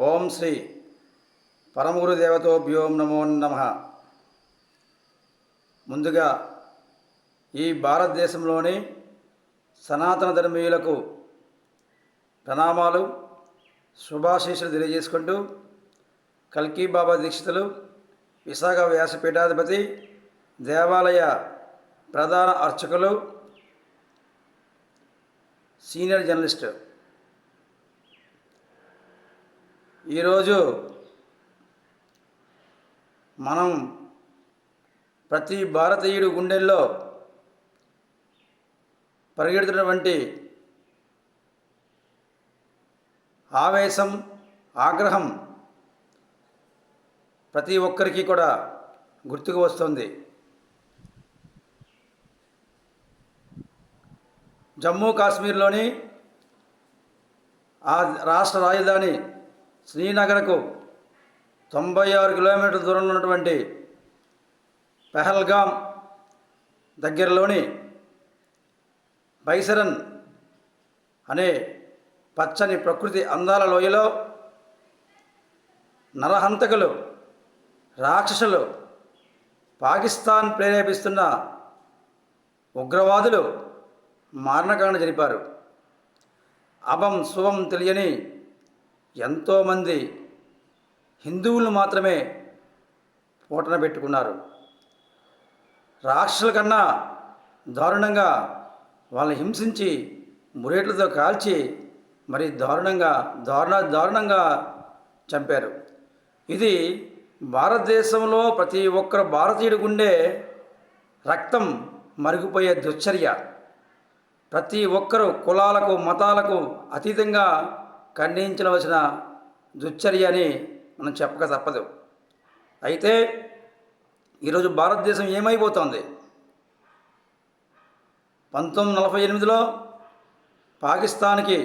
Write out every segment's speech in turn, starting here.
ఓం శ్రీ పరమగురు నమో నమ. ముందుగా ఈ భారతదేశంలోని సనాతన ధర్మీయులకు ప్రణామాలు శుభాశీషులు తెలియజేసుకుంటూ కల్కీ బాబా దీక్షితులు విశాఖ వ్యాసపీఠాధిపతి దేవాలయ ప్రధాన అర్చకులు సీనియర్ జర్నలిస్ట్ ఈరోజు మనం ప్రతి భారతీయుడు గుండెల్లో పరిగెడుతున్నటువంటి ఆవేశం ఆగ్రహం ప్రతి ఒక్కరికి కూడా గుర్తుకు వస్తుంది. జమ్మూ కాశ్మీర్లోని ఆ రాష్ట్ర రాజధాని శ్రీనగర్కు తొంభై ఆరు కిలోమీటర్ల దూరంలో ఉన్నటువంటి పెహల్గాం దగ్గరలోని బైసరన్ అనే పచ్చని ప్రకృతి అందాల లోయలో నరహంతకులు రాక్షసులు పాకిస్తాన్ ప్రేరేపిస్తున్న ఉగ్రవాదులు మారణకాండ జరిపారు. అభం శుభం తెలియని ఎంతోమంది హిందువులు మాత్రమే పూటన పెట్టుకున్నారు. రాక్షసుల కన్నా దారుణంగా వాళ్ళని హింసించి మురేట్లతో కాల్చి మరి దారుణంగా దారుణ దారుణంగా చంపారు. ఇది భారతదేశంలో ప్రతి ఒక్కరు భారతీయుడి గుండె రక్తం మరిగిపోయే దుశ్చర్య. ప్రతి ఒక్కరు కులాలకు మతాలకు అతీతంగా ఖండించవలసిన దుశ్చర్య అని మనం చెప్పక తప్పదు. అయితే ఈరోజు భారతదేశం ఏమైపోతోంది? పంతొమ్మిది నలభై ఎనిమిదిలో పాకిస్తాన్కి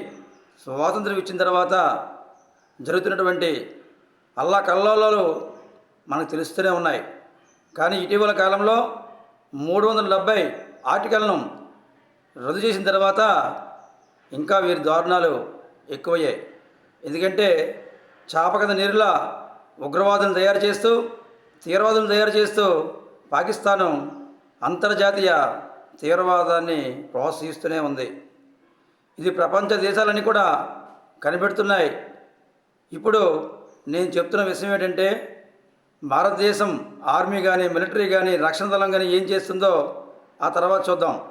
స్వాతంత్రం ఇచ్చిన తర్వాత జరుగుతున్నటువంటి అల్లా కల్లోలాలు మనకు తెలుస్తూనే ఉన్నాయి. కానీ ఇటీవల కాలంలో మూడు వందల డెబ్బై ఆర్టికల్ను రద్దు చేసిన తర్వాత ఇంకా వీరి దారుణాలు ఎక్కువయ్యాయి. ఎందుకంటే చాపకథ నీరులా ఉగ్రవాదులను తయారు చేస్తూ తీవ్రవాదులను తయారు చేస్తూ పాకిస్తాను అంతర్జాతీయ తీవ్రవాదాన్ని ప్రోత్సహిస్తూనే ఉంది. ఇది ప్రపంచ దేశాలన్నీ కూడా కనిపెడుతున్నాయి. ఇప్పుడు నేను చెప్తున్న విషయం ఏంటంటే భారతదేశం ఆర్మీ కానీ మిలిటరీ కానీ రక్షణ దళం కానీ ఏం చేస్తుందో ఆ తర్వాత చూద్దాం.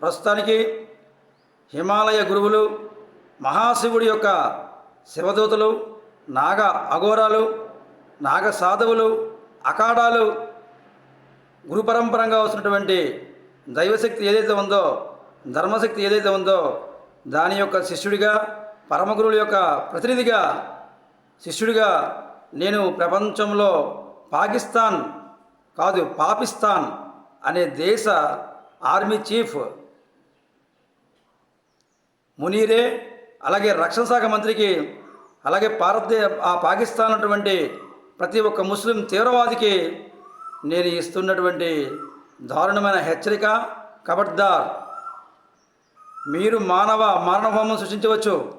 ప్రస్తుతానికి హిమాలయ గురువులు మహాశివుడి యొక్క శివదూతలు నాగ అఘోరాలు నాగ సాధువులు అఖాడాలు గురుపరంపరంగా వస్తున్నటువంటి దైవశక్తి ఏదైతే ఉందో ధర్మశక్తి ఏదైతే ఉందో దాని యొక్క శిష్యుడిగా పరమగురువుల యొక్క ప్రతినిధిగా శిష్యుడిగా నేను ప్రపంచంలో పాకిస్తాన్ కాదు పాకిస్తాన్ అనే దేశ ఆర్మీ చీఫ్ మునీరే అలాగే రక్షణ శాఖ మంత్రికి అలాగే భారతదే ఆ పాకిస్తాన్ అటువంటి ప్రతి ఒక్క ముస్లిం తీవ్రవాదికి నేను ఇస్తున్నటువంటి దారుణమైన హెచ్చరిక కబడ్దార్. మీరు మానవ మారణహోమం సృష్టించవచ్చు.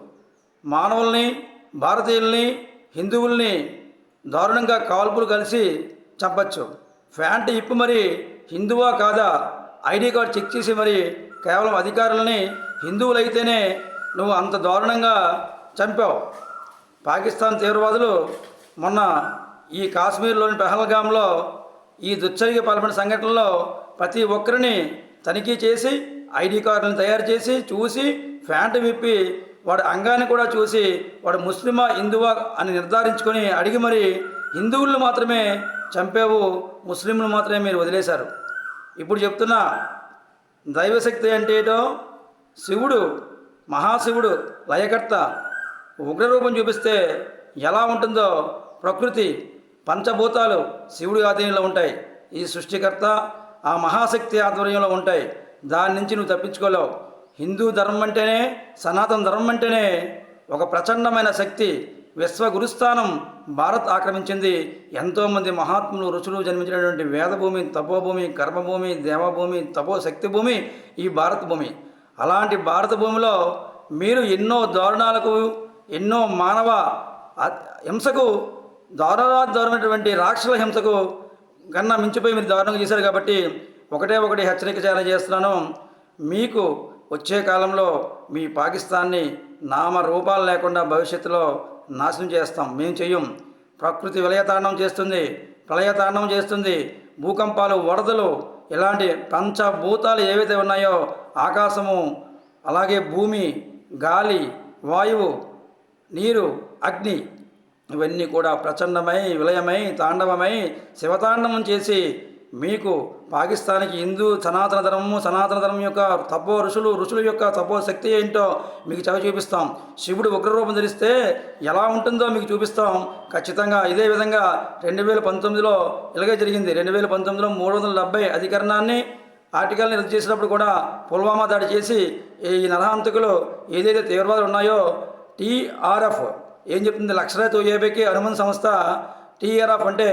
మానవుల్ని భారతీయుల్ని హిందువుల్ని దారుణంగా కాల్పులు కలిసి చంపచ్చు. ఫ్యాంట్ ఇప్పు మరి హిందువా కాదా? ఐడి కార్డు చెక్ చేసి మరి కేవలం అధికారులని హిందువులైతేనే నువ్వు అంత దారుణంగా చంపావు. పాకిస్తాన్ తీవ్రవాదులు మొన్న ఈ కాశ్మీర్లోని పెహల్గామ్లో ఈ దుచ్చరిగా పాల్పడిన సంఘటనలో ప్రతి ఒక్కరిని తనిఖీ చేసి ఐడి కార్డులను తయారు చేసి చూసి ఫ్యాంట్ విప్పి వాడి అంగాన్ని కూడా చూసి వాడు ముస్లిమా హిందువా అని నిర్ధారించుకొని అడిగి మరి హిందువులను మాత్రమే చంపేవు ముస్లింలు మాత్రమే మీరు వదిలేశారు. ఇప్పుడు చెప్తున్నా దైవశక్తి అంటే ఏంటో? శివుడు మహాశివుడు లయకర్త ఉగ్రరూపం చూపిస్తే ఎలా ఉంటుందో ప్రకృతి పంచభూతాలు శివుడి ఆధీనంలో ఉంటాయి. ఈ సృష్టికర్త ఆ మహాశక్తి ఆధ్వర్యంలో ఉంటాయి. దాని నుంచి నువ్వు తప్పించుకోలేవు. హిందూ ధర్మం అంటేనే సనాతన ధర్మం అంటేనే ఒక ప్రచండమైన శక్తి. విశ్వ గురుస్థానం భారత్ ఆక్రమించింది. ఎంతోమంది మహాత్ములు రుచులు జన్మించినటువంటి వేదభూమి తపోభూమి కర్మభూమి దేవభూమి తపో శక్తి భూమి ఈ భారత భూమి. అలాంటి భారత భూమిలో మీరు ఎన్నో దారుణాలకు ఎన్నో మానవ హింసకు దారుణాతి దారుణమైనటువంటి రాక్షసుల హింసకు కన్నా మించిపోయి మీరు దారుణంగా చేశారు కాబట్టి ఒకటే ఒకటి హెచ్చరిక చాలా చేస్తున్నాను. మీకు వచ్చే కాలంలో మీ పాకిస్తాన్ని నామ రూపాలు లేకుండా భవిష్యత్తులో నాశనం చేస్తాం. మేము చెయ్యం. ప్రకృతి విలయతాండం చేస్తుంది ప్రళయతాండం చేస్తుంది భూకంపాలు వరదలు ఇలాంటి పంచభూతాలు ఏవైతే ఉన్నాయో ఆకాశము అలాగే భూమి గాలి వాయువు నీరు అగ్ని ఇవన్నీ కూడా ప్రచండమై విలయమై తాండవమై శివతాండవం చేసి మీకు పాకిస్తాన్కి హిందూ సనాతన ధర్మము సనాతన ధర్మం యొక్క తపో ఋషులు ఋషుల యొక్క తపో శక్తి ఏంటో మీకు చవి చూపిస్తాం. శివుడు ఉగ్రరూపం ధరిస్తే ఎలా ఉంటుందో మీకు చూపిస్తాం. ఖచ్చితంగా ఇదే విధంగా రెండు వేల పంతొమ్మిదిలో ఇలాగే జరిగింది. రెండు వేల పంతొమ్మిదిలో మూడు వందల డెబ్బై అధికరణాన్ని ఆర్టికల్ని రద్దు చేసినప్పుడు కూడా పుల్వామా దాడి చేసి ఈ నరహంతకులు ఏదైతే తీవ్రవాదులు ఉన్నాయో టీఆర్ఎఫ్ ఏం చెప్తుంది? లక్షరత్ తోయేబేకి అనుమతి సంస్థ టీఆర్ఎఫ్ అంటే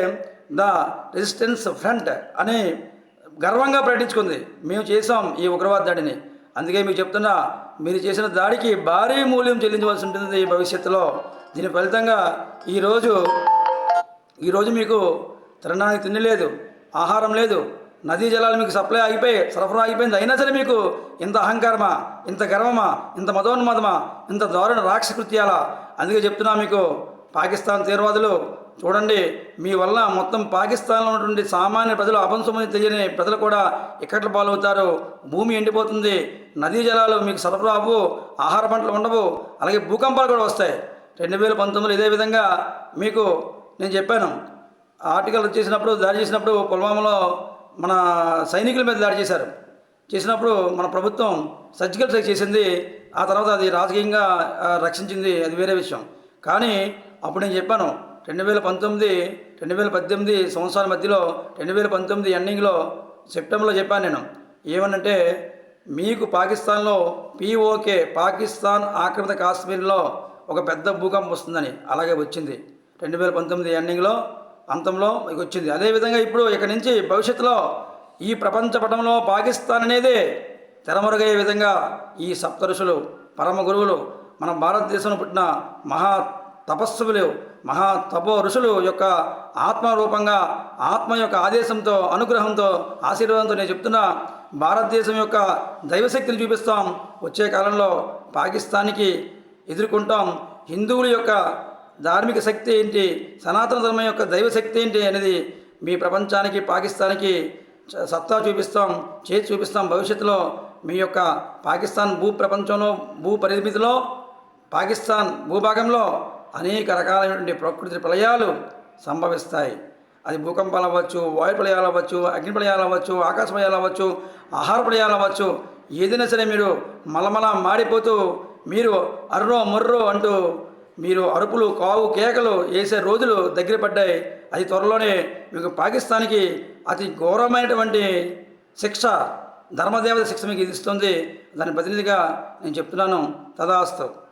ద రెసిస్టెన్స్ ఫ్రంట్ అని గర్వంగా ప్రకటించుకుంది. మేము చేసాం ఈ ఉగ్రవాద దాడిని అందుకే మీకు చెప్తున్నా మీరు చేసిన దాడికి భారీ మూల్యం చెల్లించవలసి ఉంటుంది ఈ భవిష్యత్తులో దీని ఫలితంగా ఈరోజు ఈరోజు మీకు తినడానికి తిండి లేదు ఆహారం లేదు నదీ జలాలు మీకు సప్లై ఆగిపోయి సరఫరా ఆగిపోయింది. అయినా సరే మీకు ఇంత అహంకారమా ఇంత గర్వమా ఇంత మదోన్మదమా ఇంత దారుణ రాక్షకృత్యాలా అందుకే చెప్తున్నా మీకు పాకిస్తాన్ తీవ్రవాదులు చూడండి మీ వల్ల మొత్తం పాకిస్తాన్లో ఉన్నటువంటి సామాన్య ప్రజలు అపంసమని తెలియని ప్రజలు కూడా ఇక్కట్ల పాలవుతారు. భూమి ఎండిపోతుంది. నదీ జలాలు మీకు సరఫరా అవ్వు ఆహార పంటలు ఉండవు. అలాగే భూకంపాలు కూడా వస్తాయి. రెండు వేల పంతొమ్మిదిలో ఇదే విధంగా మీకు నేను చెప్పాను. ఆర్టికల్ చేసినప్పుడు దాడి చేసినప్పుడు పుల్వామాలో మన సైనికుల మీద దాడి చేశారు. చేసినప్పుడు మన ప్రభుత్వం సర్జికల్ స్ట్రైక్ చేసింది. ఆ తర్వాత అది రాజకీయంగా రక్షించింది. అది వేరే విషయం. కానీ అప్పుడు నేను చెప్పాను రెండు వేల పంతొమ్మిది రెండు వేల పద్దెనిమిది సంవత్సరాల మధ్యలో రెండు వేల పంతొమ్మిది ఎండింగ్లో సెప్టెంబర్లో చెప్పాను నేను. ఏమనంటే మీకు పాకిస్తాన్లో పీఓకే పాకిస్తాన్ ఆక్రమిత కాశ్మీర్లో ఒక పెద్ద భూకంపం వస్తుందని అలాగే వచ్చింది. రెండు వేల పంతొమ్మిది ఎండింగ్లో అంతంలో మీకు వచ్చింది. అదేవిధంగా ఇప్పుడు ఇక్కడి నుంచి భవిష్యత్తులో ఈ ప్రపంచ పటంలో పాకిస్తాన్ అనేది తెరమరుగయ్యే విధంగా ఈ సప్త ఋషులు పరమ గురువులు మన భారతదేశంలో పుట్టిన మహా తపస్సులు మహా తపో ఋషులు యొక్క ఆత్మరూపంగా ఆత్మ యొక్క ఆదేశంతో అనుగ్రహంతో ఆశీర్వాదంతో నేను చెప్తున్నా భారతదేశం యొక్క దైవశక్తిని చూపిస్తాం. వచ్చే కాలంలో పాకిస్తాన్కి ఎదుర్కొంటాం. హిందువుల యొక్క ధార్మిక శక్తి ఏంటి? సనాతన ధర్మం యొక్క దైవశక్తి ఏంటి అనేది మీ ప్రపంచానికి పాకిస్తాన్కి సత్తా చూపిస్తాం చేతి చూపిస్తాం. భవిష్యత్తులో మీ యొక్క పాకిస్తాన్ భూ ప్రపంచంలో భూ పరిమితిలో పాకిస్తాన్ భూభాగంలో అనేక రకాలైనటువంటి ప్రకృతి ప్రళయాలు సంభవిస్తాయి. అది భూకంపాలు అవ్వచ్చు వాయు ప్రళయాలు అవ్వచ్చు అగ్ని ప్రళయాలు అవ్వచ్చు ఆకాశ ప్రళయాలు అవ్వచ్చు ఆహార ప్రళయాలు అవ్వచ్చు ఏదైనా సరే మీరు మలమల మాడిపోతూ మీరు అర్రో మొర్రో అంటూ మీరు అరుపులు కావు కేకలు వేసే రోజులు దగ్గర పడ్డాయి. అది త్వరలోనే మీకు పాకిస్తాన్కి అతి ఘోరమైనటువంటి శిక్ష ధర్మదేవత శిక్ష మీకు ఇది ఇస్తుంది. దాని ప్రతినిధిగా నేను చెప్తున్నాను. తదాస్తు.